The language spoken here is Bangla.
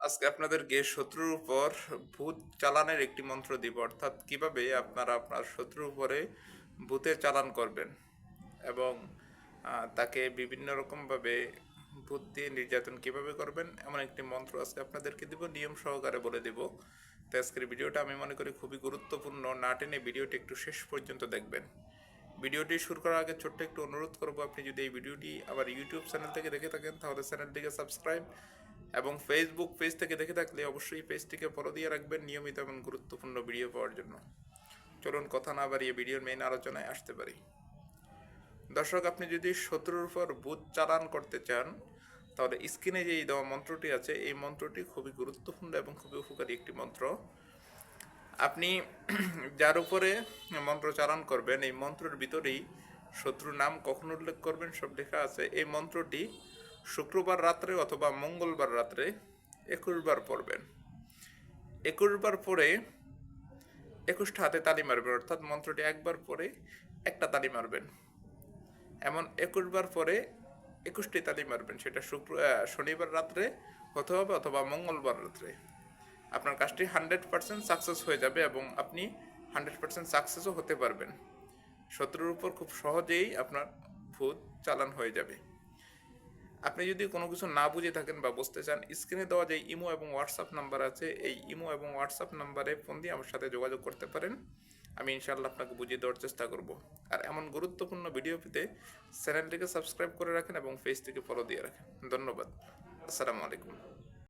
আজকে আপনাদেরকে শত্রুর উপর ভূত চালানের একটি মন্ত্র দিব। অর্থাৎ কীভাবে আপনারা আপনার শত্রুর উপরে ভূতের চালান করবেন এবং তাকে বিভিন্ন রকমভাবে ভূত দিয়ে নির্যাতন কীভাবে করবেন, এমন একটি মন্ত্র আজকে আপনাদেরকে দিব, নিয়ম সহকারে বলে দিব। তো আজকের ভিডিওটা আমি মনে করি খুবই গুরুত্বপূর্ণ। না টেনে ভিডিওটি একটু শেষ পর্যন্ত দেখবেন। ভিডিওটি শুরু করার আগে ছোট্ট একটু অনুরোধ করব, আপনি যদি এই ভিডিওটি আবার ইউটিউব চ্যানেল থেকে দেখে থাকেন, তাহলে চ্যানেলটিকে সাবস্ক্রাইব এবং ফেসবুক পেজ থেকে দেখে থাকলে অবশ্যই পেজটিকে ফলো দিয়ে রাখবেন নিয়মিত এবং গুরুত্বপূর্ণ ভিডিও পাওয়ার জন্য। চলুন কথা না বাড়িয়ে ভিডিওর মেইন আলোচনায় আসতে পারি। দর্শক, আপনি যদি শত্রুর উপর বুথ চালান করতে চান, তাহলে স্ক্রিনে যে দেওয়া মন্ত্রটি আছে, এই মন্ত্রটি খুবই গুরুত্বপূর্ণ এবং খুবই উপকারী একটি মন্ত্র। আপনি যার উপরে মন্ত্র চালান করবেন, এই মন্ত্রের ভিতরেই শত্রুর নাম কখন উল্লেখ করবেন সব লেখা আছে। এই মন্ত্রটি শুক্রবার রাত্রে অথবা মঙ্গলবার রাত্রে একুশ বার পড়বেন। একুশ বার পরে একুশটা হাতে তালি মারবেন, অর্থাৎ মন্ত্রটি একবার পরে একটা তালি মারবেন। এমন একুশ বার পরে একুশটি তালি মারবেন, সেটা শুক্র শনিবার রাত্রে হতে হবে অথবা মঙ্গলবার রাত্রে। আপনার কাজটি হান্ড্রেড পার্সেন্ট সাকসেস হয়ে যাবে এবং আপনি হান্ড্রেড পার্সেন্ট সাকসেসও হতে পারবেন। শত্রুর উপর খুব সহজেই আপনার ভূত চালান হয়ে যাবে। আপনি যদি কোনো কিছু না বুঝে থাকেন বা বুঝতে চান স্ক্রিনে দেওয়া যে ইমো এবং হোয়াটসঅ্যাপ নাম্বার আছে, এই ইমো এবং হোয়াটসঅ্যাপ নাম্বারে ফোন দিয়ে আমার সাথে যোগাযোগ করতে পারেন। আমি ইনশাল্লাহ আপনাকে বুঝিয়ে দেওয়ার চেষ্টা করব। আর এমন গুরুত্বপূর্ণ ভিডিও পেতে চ্যানেলটিকে সাবস্ক্রাইব করে রাখেন এবং পেজটিকে ফলো দিয়ে রাখেন। ধন্যবাদ। আসসালামু আলাইকুম।